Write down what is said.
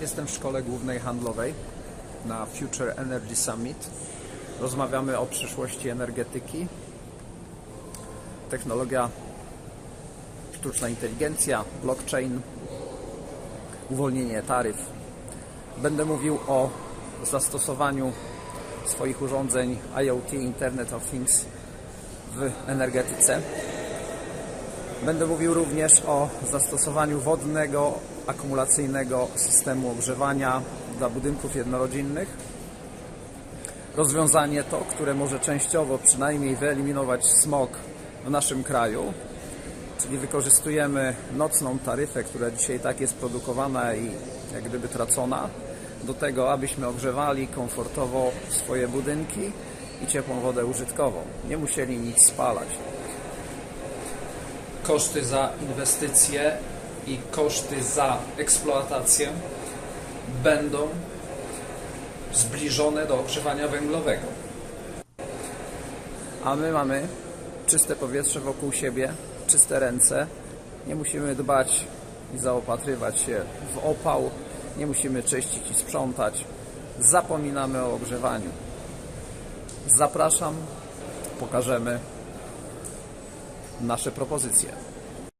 Jestem w szkole głównej handlowej na Future Energy Summit. Rozmawiamy o przyszłości energetyki, technologia, sztuczna inteligencja, blockchain, uwolnienie taryf. Będę mówił o zastosowaniu swoich urządzeń IoT, Internet of Things w energetyce. Będę mówił również o zastosowaniu wodnego, akumulacyjnego systemu ogrzewania dla budynków jednorodzinnych. Rozwiązanie to, które może częściowo przynajmniej wyeliminować smog w naszym kraju, czyli wykorzystujemy nocną taryfę, która dzisiaj tak jest produkowana i jak gdyby tracona, do tego, abyśmy ogrzewali komfortowo swoje budynki i ciepłą wodę użytkową. Nie musieli nic spalać koszty za inwestycje i koszty za eksploatację będą zbliżone do ogrzewania węglowego. A my mamy czyste powietrze wokół siebie, czyste ręce. Nie musimy dbać i zaopatrywać się w opał, nie musimy czyścić i sprzątać. Zapominamy o ogrzewaniu. Zapraszam, pokażemy nasze propozycje.